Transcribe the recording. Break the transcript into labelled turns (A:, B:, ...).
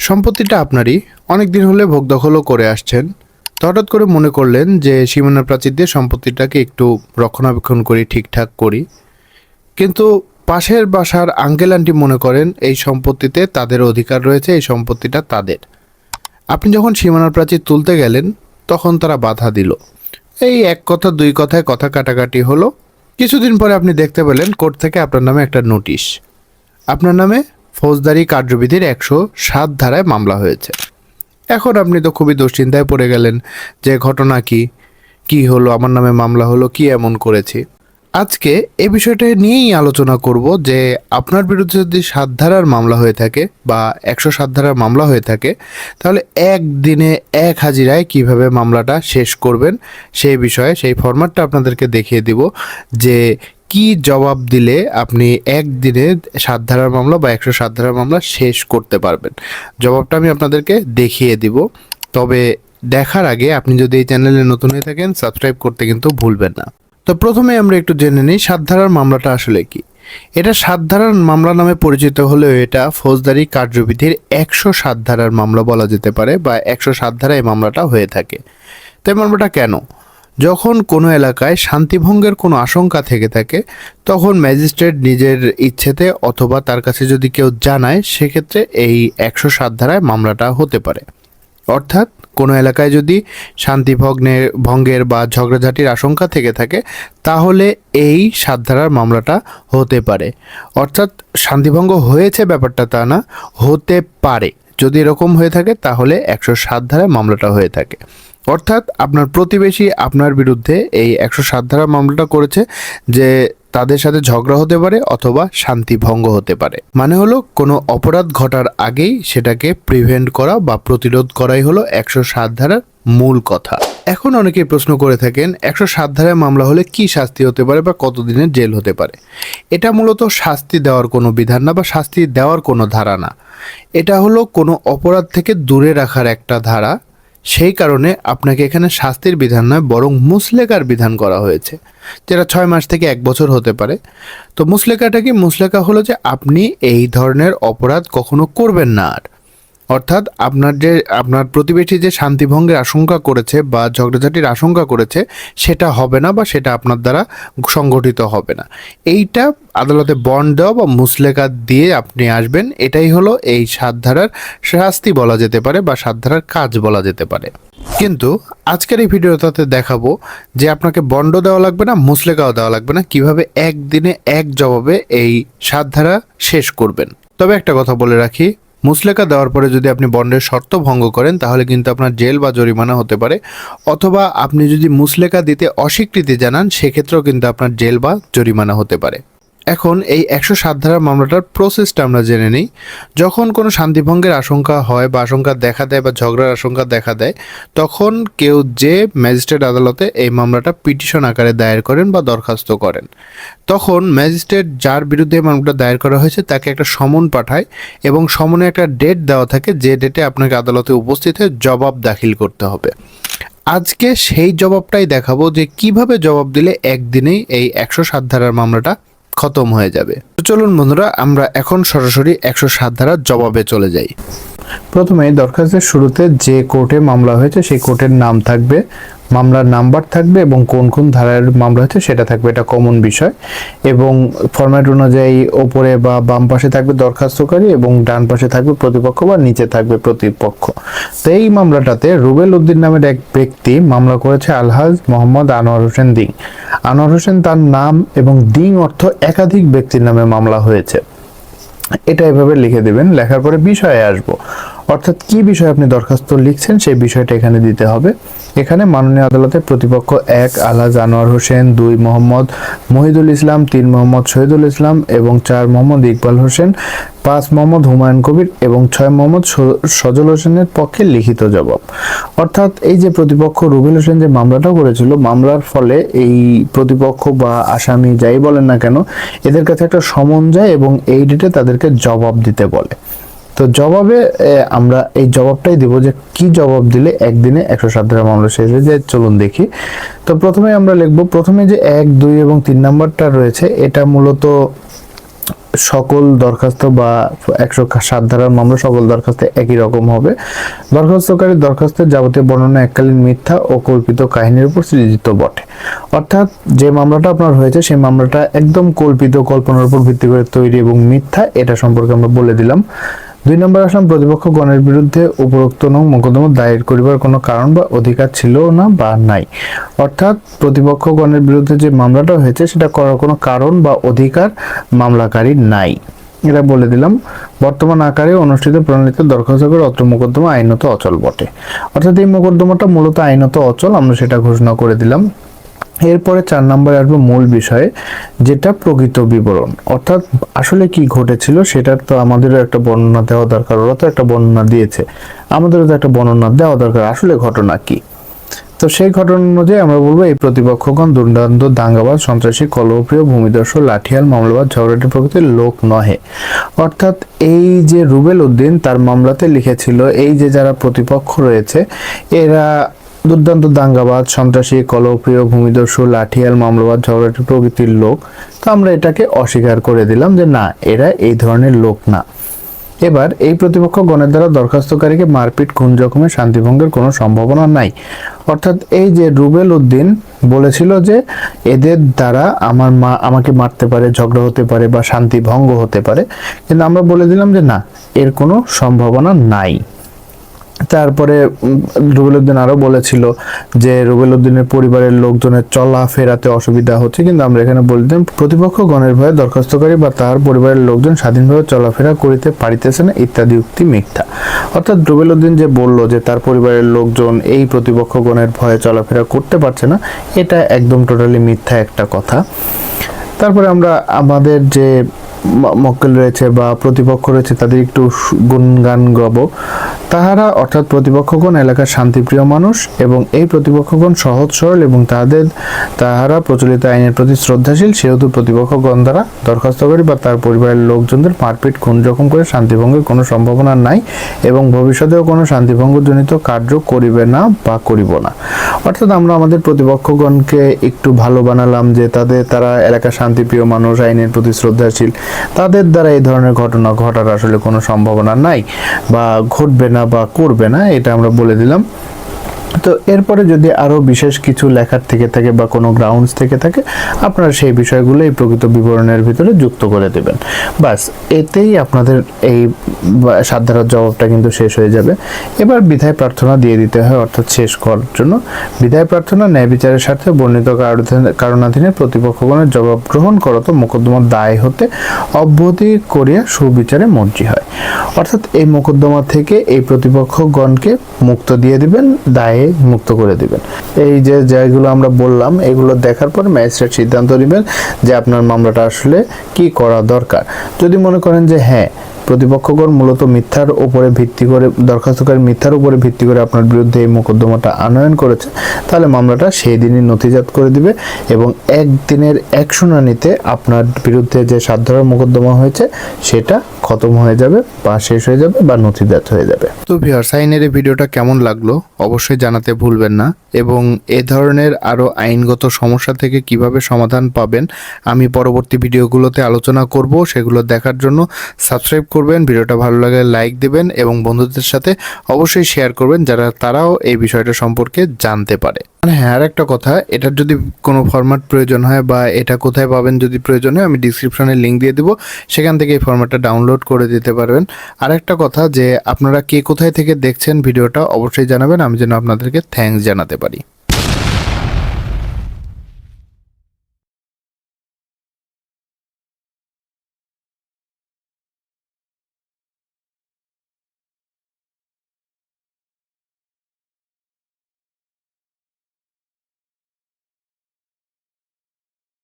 A: সম্পত্তিটা আপনারই। অনেক দিন হলে ভোগ দখলও করে আসছেন। তো হঠাৎ করে মনে করলেন যে সীমানা প্রাচীর দিয়ে সম্পত্তিটাকে একটু রক্ষণাবেক্ষণ করি, ঠিকঠাক করি। কিন্তু পাশের বাসার আঙ্কেল আন্টি মনে করেন, এই সম্পত্তিতে তাদের অধিকার রয়েছে, এই সম্পত্তিটা তাদের। আপনি যখন সীমানা প্রাচীর তুলতে গেলেন, তখন তারা বাধা দিল। এই এক কথা, দুই কথায় কথা কাটাকাটি হলো। কিছুদিন পরে আপনি দেখতে পেলেন কোর্ট থেকে আপনার নামে একটা নোটিশ। আপনার নামে ফৌজদারি কার্যবিধির একশো সাত ধারায় মামলা হয়েছে। এখন আপনি তো খুবই দুশ্চিন্তায় পড়ে গেলেন যে ঘটনা কি কি হলো, আমার নামে মামলা হলো, কি এমন করেছি। আজকে এ বিষয়টা নিয়েই আলোচনা করব যে আপনার বিরুদ্ধে যদি সাত ধারার মামলা হয়ে থাকে বা একশো সাত ধারার মামলা হয়ে থাকে, তাহলে একদিনে এক হাজিরায় কীভাবে মামলাটা শেষ করবেন, সেই বিষয়ে, সেই ফরম্যাটটা আপনাদেরকে দেখিয়ে দিব যে কি জবাব দিলে আপনি একদিনে সাত ধারার মামলা বা একশো সাত ধারার মামলা শেষ করতে পারবেন? জবাবটা আমি আপনাদেরকে দেখিয়ে দিব। তবে দেখার আগে আপনি যদি এই চ্যানেলে নতুন হয়ে থাকেন, সাবস্ক্রাইব করতে কিন্তু ভুলবেন না। তো প্রথমে আমরা একটু জেনে নিই, সাত ধারার মামলাটা আসলে কি? এটা সাত ধারার মামলা নামে পরিচিত হলেও এটা ফৌজদারি কার্যবিধির একশো সাত ধারার মামলা বলা যেতে পারে বা একশো সাত ধারায় এই মামলাটা হয়ে থাকে। তো এই মামলাটা কেন? যখন কোনো এলাকায় শান্তিভঙ্গের কোনো আশঙ্কা থেকে থাকে, তখন ম্যাজিস্ট্রেট নিজের ইচ্ছেতে অথবা তার কাছে যদি কেউ জানায়, সেক্ষেত্রে এই একশো সাত ধারায় মামলাটা হতে পারে। অর্থাৎ কোনো এলাকায় যদি শান্তি ভগ্নের ভঙ্গের বা ঝগড়াঝাটির আশঙ্কা থেকে থাকে, তাহলে এই সাত ধারার মামলাটা হতে পারে। অর্থাৎ শান্তিভঙ্গ হয়েছে ব্যাপারটা তা না, হতে পারে। যদি এরকম হয়ে থাকে, তাহলে একশো সাত ধারায় মামলাটা হয়ে থাকে। অর্থাৎ আপনার প্রতিবেশী আপনার বিরুদ্ধে এই একশো সাত ধারা মামলাটা করেছে যে তাদের সাথে ঝগড়া হতে পারে অথবা শান্তি ভঙ্গ হতে পারে। মানে হলো, কোনো অপরাধ ঘটার আগেই সেটাকে প্রিভেন্ট করা বা প্রতিরোধ করাই হলো একশো সাত ধারার মূল কথা। এখন অনেকেই প্রশ্ন করে থাকেন, একশো সাত ধারায় মামলা হলে কি শাস্তি হতে পারে বা কতদিনের জেল হতে পারে? এটা মূলত শাস্তি দেওয়ার কোনো বিধান না বা শাস্তি দেওয়ার কোনো ধারা না। এটা হলো কোনো অপরাধ থেকে দূরে রাখার একটা ধারা। সেই কারণে আপনাকে এখানে শাস্তির বিধান নয়, বরং মুসলেকার বিধান করা হয়েছে, যেটা ছয় মাস থেকে এক বছর হতে পারে। তো মুসলেকাটা কি? মুসলেকা হলো যে আপনি এই ধরনের অপরাধ কখনো করবেন না আর। অর্থাৎ আপনার যে, আপনার প্রতিবেশী যে শান্তিভঙ্গের আশঙ্কা করেছে বা ঝগড়াঝাটির আশঙ্কা করেছে, সেটা হবে না বা সেটা আপনার দ্বারা সংগঠিত হবে না। এইটা আদালতে বন্ড দেওয়া বা মুসলেকা দিয়ে আপনি আসবেন, এটাই হলো এই সাত ধারার শাস্তি বলা যেতে পারে বা সাত ধারার কাজ বলা যেতে পারে। কিন্তু আজকের এই ভিডিওটাতে দেখাবো যে আপনাকে বন্ড দেওয়া লাগবে না মুসলেকাও দেওয়া লাগবে না, কীভাবে একদিনে এক জবাবে এই সাত ধারা শেষ করবেন। তবে একটা কথা বলে রাখি মুসলেকা দেওয়ার পরে যদি আপনি বন্ডের শর্ত ভঙ্গ করেন, তাহলে কিন্তু আপনার জেল বা জরিমানা হতে পারে। অথবা আপনি যদি মুসলেকা দিতে অস্বীকৃতি জানান, সেক্ষেত্রেও কিন্তু আপনার জেল বা জরিমানা হতে পারে। এখন এই একশো সাত ধারার মামলাটার প্রসেসটা আমরা জেনে নিই। যখন কোনো শান্তিভঙ্গের আশঙ্কা হয় বা আশঙ্কা দেখা দেয় বা ঝগড়ার আশঙ্কা দেখা দেয়, তখন কেউ যে ম্যাজিস্ট্রেট আদালতে এই মামলাটা পিটিশন আকারে দায়ের করেন বা দরখাস্ত করেন। তখন ম্যাজিস্ট্রেট যার বিরুদ্ধে মামলাটা দায়ের করা হয়েছে তাকে একটা সমন পাঠায় এবং সমনে একটা ডেট দেওয়া থাকে, যে ডেটে আপনাকে আদালতে উপস্থিত হয়ে জবাব দাখিল করতে হবে। আজকে সেই জবাবটাই দেখাবো যে কীভাবে জবাব দিলে একদিনেই এই একশো সাত ধারার মামলাটা খতম হয়ে যাবে। তো চলুন বন্ধুরা, আমরা এখন সরাসরি একশো সাত ধারার জবাবে চলে যাই। প্রথমে দরখাস্তের শুরুতে যে কোর্টে মামলা হয়েছে, সেই কোর্টের নাম থাকবে মামলার নাম্বার থাকবে এবং কোন কোন ধারার মামলা হয়েছে সেটা থাকবে, এটা কমন বিষয়। এবং ফরম্যাট অনুযায়ী ওপরে বা বাম পাশে থাকবে দরখাস্তকারী এবং ডান পাশে থাকবে প্রতিপক্ষ বা নিচে থাকবে প্রতিপক্ষ। তো এই মামলাটাতে রুবেল উদ্দিন নামের এক ব্যক্তি মামলা করেছে আলহাজ মোহাম্মদ আনোয়ার হোসেন দিং। আনোয়ার হোসেন তার নাম এবং দিং অর্থ একাধিক ব্যক্তির নামে মামলা হয়েছে। এটা এভাবে লিখে দেবেন, লেখার পরে বিষয়ে আসব। অর্থাৎ কি বিষয়ে আপনি দরখাস্ত লিখছেন সেই বিষয়টা এখানে দিতে হবে। এখানে মাননীয় আদালতের প্রতিপক্ষ এক আলহাজ আনোয়ার হোসেন, দুই, মোহাম্মদ মহিদুল ইসলাম, তিন, মোহাম্মদ শহীদুল ইসলাম এবং চার, মোহাম্মদ ইকবাল হোসেন, পাঁচ, মোহাম্মদ হুমায়ুন কবির এবং ছয়, মোহাম্মদ সজল হোসেনের পক্ষে লিখিত জবাব। অর্থাৎ এই যে প্রতিপক্ষ রুবেল হোসেন যে মামলাটা করেছিল, মামলার ফলে এই প্রতিপক্ষ বা আসামি যাই বলেন না কেন, এদের কাছে একটা সমন যায় এবং এই ডেটে তাদেরকে জবাব দিতে বলে। তো জবাবে আমরা এই জবাবটাই দেব যে কি জবাব দিলে একদিনে একশো সাত মামলা শেষ হয়ে যায়। চলুন দেখি। তো প্রথমে আমরা লিখব, প্রথমে যে এক, দুই এবং তিন নাম্বারটা রয়েছে, এটা মূলত সকল দরখাস্ত বা একশো সাত ধারার মামলা সকল দরখাস্তে একই রকম হবে। দরখাস্তকারী দরখাস্তের যাবতীয় বর্ণনা এককালীন মিথ্যা ও কল্পিত কাহিনীর উপর সৃজিত বটে। অর্থাৎ যে মামলাটা আপনার হয়েছে, সেই মামলাটা একদম কল্পিত কল্পনার উপর ভিত্তি করে তৈরি এবং মিথ্যা, এটা সম্পর্কে আমরা বলে দিলাম। দুই নম্বর আসলাম প্রতিপক্ষ গণের বিরুদ্ধে উপরোক্ত নং মোকদ্দমা দায়ের করিবার কোনো কারণ বা অধিকার ছিল না বা নাই। অর্থাৎ, প্রতিপক্ষ গণের বিরুদ্ধে যে মামলাটা হয়েছে, সেটা করার কোনো কারণ বা অধিকার মামলাকারী নাই। এটা বলে দিলাম, বর্তমান আকারে অনুষ্ঠিত প্রণালীতে দরখাস্ত করে অত্র মোকদ্দমা আইনত অচল বটে। অর্থাৎ এই মোকদ্দমাটা মূলত আইনত অচল, আমরা সেটা ঘোষণা করে দিলাম। এরপরে চার নম্বরে আসবে মূল বিষয়ে, যেটা প্রকৃত বিবরণ। অর্থাৎ আসলে কি ঘটেছিল সেটার তো আমাদেরও একটা বর্ণনা দেওয়া দরকার, ওরা তো একটা বর্ণনা দিয়েছে। আমাদেরও তো একটা বর্ণনা দেওয়া দরকার, আসলে ঘটনা কি? তো সেই ঘটনা অনুযায়ী আমরা বলব এই প্রতিপক্ষগণ দুর্দান্ত দাঙ্গাবাজ, সন্ত্রাসী কলপ্রিয় ভূমিদর্শ লাঠিয়াল মামলাবাদ ঝগড়াটি প্রকৃতির লোক নহে। অর্থাৎ এই যে রুবেল উদ্দিন তার মামলাতে লিখেছিল, এই যে যারা প্রতিপক্ষ রয়েছে, এরা দুর্দান্ত দাঙ্গাবাদ সন্ত্রাসী, কলপ্রিয়, ভূমিদস্যু, লাঠিয়াল মামলাবাদ ঝগড়াটি প্রকৃতির লোক। তো আমরা এটাকে অস্বীকার করে দিলাম যে না, এরা এই ধরনের লোক না। এবার এই প্রতিপক্ষ গণের দ্বারা দরখাস্তকারীকে মারপিট, খুন জখমের শান্তিভঙ্গের কোনো সম্ভাবনা নাই। অর্থাৎ এই যে রুবেল উদ্দিন বলেছিল যে এদের দ্বারা আমার মা, আমাকে মারতে পারে, ঝগড়া হতে পারে বা শান্তি ভঙ্গ হতে পারে, কিন্তু আমরা বলে দিলাম যে না, এর কোনো সম্ভাবনা নাই। তারপরে রুবেল উদ্দিন আরও বলেছিল যে রুবেল উদ্দিনের পরিবারের লোকজনের চলা ফেরাতে অসুবিধা হচ্ছে। কিন্তু আমরা এখানে বলে দিলাম, প্রতিপক্ষ গণের ভয়ে দরখাস্তকারী বা তার পরিবারের লোকজন স্বাধীনভাবে চলাফেরা করিতে পারিতেছে না ইত্যাদি উক্তি মিথ্যা। অর্থাৎ রুবেল উদ্দিন যে বলল যে তার পরিবারের লোকজন এই প্রতিপক্ষ গণের ভয়ে চলাফেরা করতে পারছে না, এটা একদম টোটালি মিথ্যা একটা কথা। তারপরে আমরা আমাদের যে মক্কেল রয়েছে বা প্রতিপক্ষ রয়েছে, তাদের একটু গুণগান গাব। তাহারা অর্থাৎ প্রতিপক্ষগণ এলাকার শান্তিপ্রিয় মানুষ এবং এই প্রতিপক্ষগণ সহজ, সরল এবং তাদের, তাহারা প্রচলিত আইনের প্রতি শ্রদ্ধাশীল, সেহেতু প্রতিপক্ষগণ দ্বারা দরখাস্তকারী বা তার পরিবারের লোকজনদের মারপিট, খুন রকম করে শান্তিভঙ্গের কোনো সম্ভাবনা নাই এবং ভবিষ্যতেও কোনো শান্তিভঙ্গজনিত কার্য করিবে না বা করিব না। অর্থাৎ আমরা আমাদের প্রতিপক্ষগণকে একটু ভালো বানালাম যে তাদের, তারা এলাকার শান্তিপ্রিয় মানুষ, আইনের প্রতি শ্রদ্ধাশীল। তাদের দ্বারা এই ধরনের ঘটনা ঘটার আসলে কোনো সম্ভাবনা নাই বা ঘটবে না বা করবে না, এটা আমরা বলে দিলাম। তো এরপরে যদি আরও বিশেষ কিছু লেখার থেকে থাকে বা কোনো গ্রাউন্ডস থেকে থাকে, আপনারা সেই বিষয়গুলো এই প্রকৃত বিবরণের ভিতরে যুক্ত করে দেবেন। বাস, এতেই আপনাদের এই ধারার জবাবটা কিন্তু শেষ হয়ে যাবে। এবার বিধায় প্রার্থনা দিয়ে দিতে হয়, অর্থাৎ শেষ করার জন্য। বিধায় প্রার্থনা, ন্যায় বিচারের স্বার্থে বর্ণিত কারণাধীন- প্রতিপক্ষগণের জবাব গ্রহণ করত মোকদ্দমার দায় হতে অব্যাহতি করিয়া সুবিচারে মর্জি হয়। অর্থাৎ এই মোকদ্দমা থেকে এই প্রতিপক্ষগণকে মুক্ত দিয়ে দিবেন, দায়ে মুক্ত করে দিবেন। এই যে জায়গাগুলো আমরা বললাম, এগুলো দেখার পর ম্যাজিস্ট্রেট সিদ্ধান্ত নেবেন যে আপনার মামলাটা আসলে কি করা দরকার। যদি মনে করেন যে হ্যাঁ প্রতিপক্ষগণ মূলত মিথ্যার উপরে ভিত্তি করে, দরখাস্তকারী মিথ্যার উপরে ভিত্তি করে আপনার বিরুদ্ধে এই মোকদ্দমাটা আনয়ন করেছে, তাহলে মামলাটা সেই দিনই নথিজাত করে দিবে এবং একদিনের এক শুনানিতে আপনার বিরুদ্ধে যে সাত মোকদ্দমা হয়েছে, সেটা খতম হয়ে যাবে বা শেষ হয়ে যাবে বা নথিজাত হয়ে যাবে। তো ভিউয়ার সাইনের এই ভিডিওটা কেমন লাগল? অবশ্যই জানাতে ভুলবেন না এবং এ ধরনের আরও আইনগত সমস্যা থেকে কীভাবে সমাধান পাবেন, আমি পরবর্তী ভিডিওগুলোতে আলোচনা করব, সেগুলো দেখার জন্য সাবস্ক্রাইব করবেন, ভিডিওটা ভালো লাগলে লাইক দেবেন এবং বন্ধুদের সাথে অবশ্যই শেয়ার করবেন যারা তারাও এই বিষয়টা সম্পর্কে জানতে পারে। মানে হ্যাঁ আর একটা কথা, এটার যদি কোনো ফরম্যাট প্রয়োজন হয় বা এটা কোথায় পাবেন যদি প্রয়োজন হয়, আমি ডিসক্রিপশনে লিঙ্ক দিয়ে দেবো, সেখান থেকে এই ফরম্যাটটা ডাউনলোড করে দিতে পারবেন। আর একটা কথা যে, আপনারা কে কোথায় থেকে দেখছেন ভিডিওটা, অবশ্যই জানাবেন, আমি যেন আপনাদেরকে থ্যাঙ্কস জানাতে পারি।